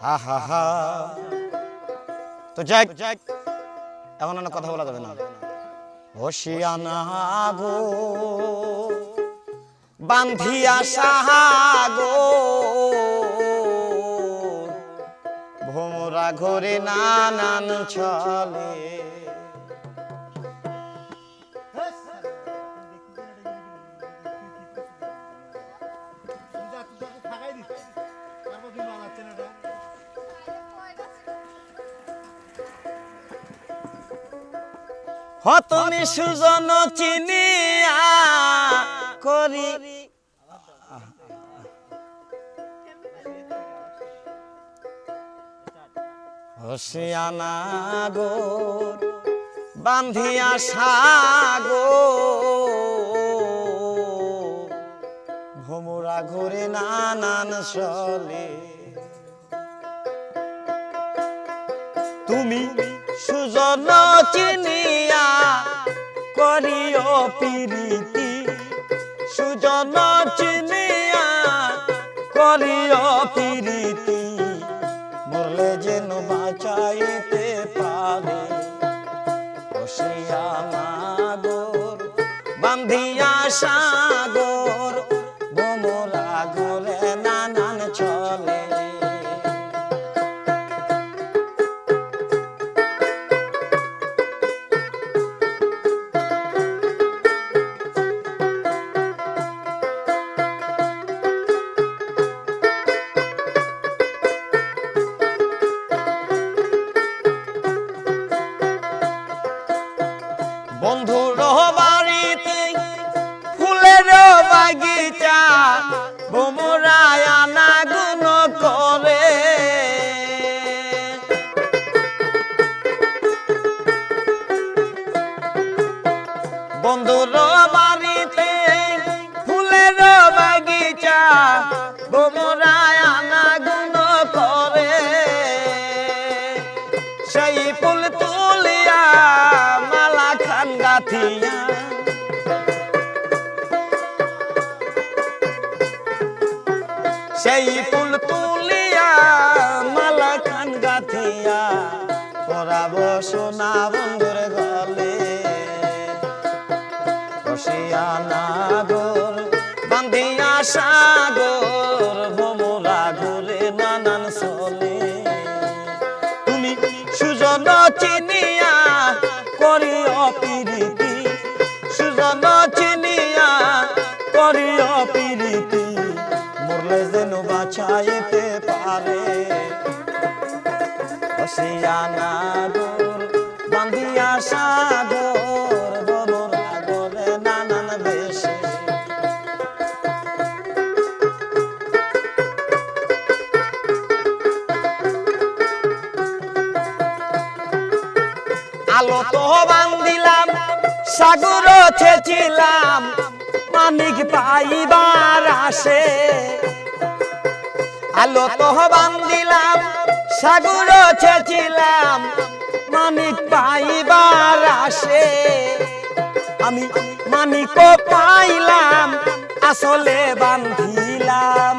হা হা হা। তো যাই এমন অনেক কথা বলা যাবে না। হসিয়ানা গো, বান্ধিয়া সাহা গো ভোমরা ঘরে নানান চলে হতনি সুজন চিনিয়া করি। হসিয়ানা গো বান্ধিয়া সাগো ভোমরা ঘুরে নানান চলে তুমি সুজন চিনিয়া করিও পিরিতি সুজন চিনিয়া করিও পিরিতি মরলে যেন বাঁচাইতে পারে। বসিয়া মাগর বান্ধিয়া সাগর বন্ধুর বাড়িতে, ফুলের বাগিচা বোমরায় আনা গুণ করে। সেই ফুল তুলিয়া মালা খান গাথিয়া। সেই ফুল তুলিয়া মালা খান গাথিয়া। পরাব সোনা বন্ধুর নাগর বান্ধিয়া সাগর ঘুরে নানান তুমি সুজন চিনিয়া করি অপিরিতি সুজন চিনিয়া করি অপিরিতি মরলে যেন বাঁচাইতে পারে। বান্ধিয়া সাগর আলো তো বান্দিলাম সাগর ছেছিলাম মানিক পাইবার আসে। আলো তো বান্দিলাম সাগর ছেছিলাম মানিক পাইবার আসে। আমি মানিক পাইলাম, আসলে বান্ধিলাম।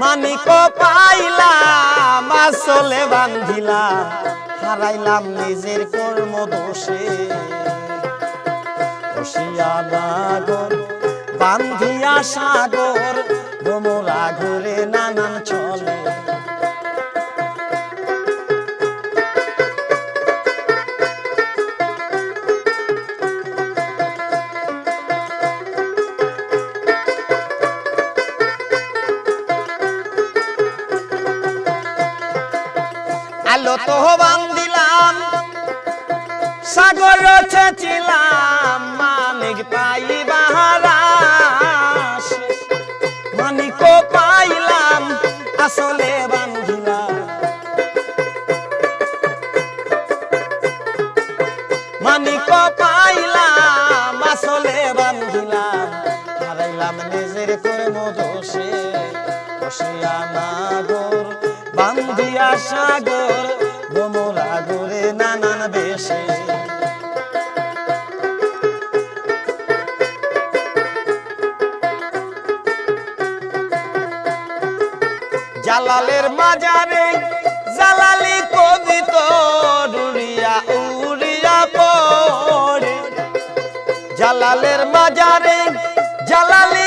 মানিক পাইলাম আসলে বান্ধিলাম হারাইলাম নিজের কর্ম দোষে বান্ধিয়া সাগর ভোমরা ঘুরে নানান চলে তো বান্দিলাম সাগর ছেছিলাম মানিক পাইবাহারাস মানিক পাইলাম, আসলে বান্ধিলাম মানিক পাইলাম, আসলে বান্ধিলাম হারাইলাম নিজের কর্ম দোষে বসিয়া নাগর, বান্ধিয়া সাগর। নানান জালালের মাজারে জালালি কবিত উড়িয়া উড়িয়া পড়ে। জালালের মাজারে জালালি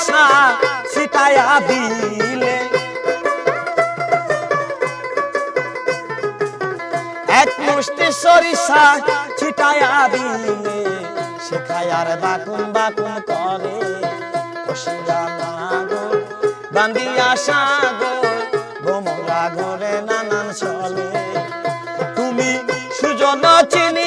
সরিষা সিতায়া দিলে। এক মুষ্টি সরিষা ছিটায়া দিলে শেখায়ার বাকুন বাকুন করে বান্দিয়া সাগর বোমরা ঘরে নানান চলে তুমি সুজন চিনিয়া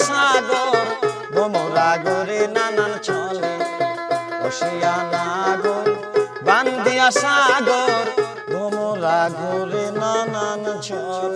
সাগর বোমরা গরে নানান চলে বসিয়া নাগর বান্দিয়া সাগর বোমরা গরে নানান চলে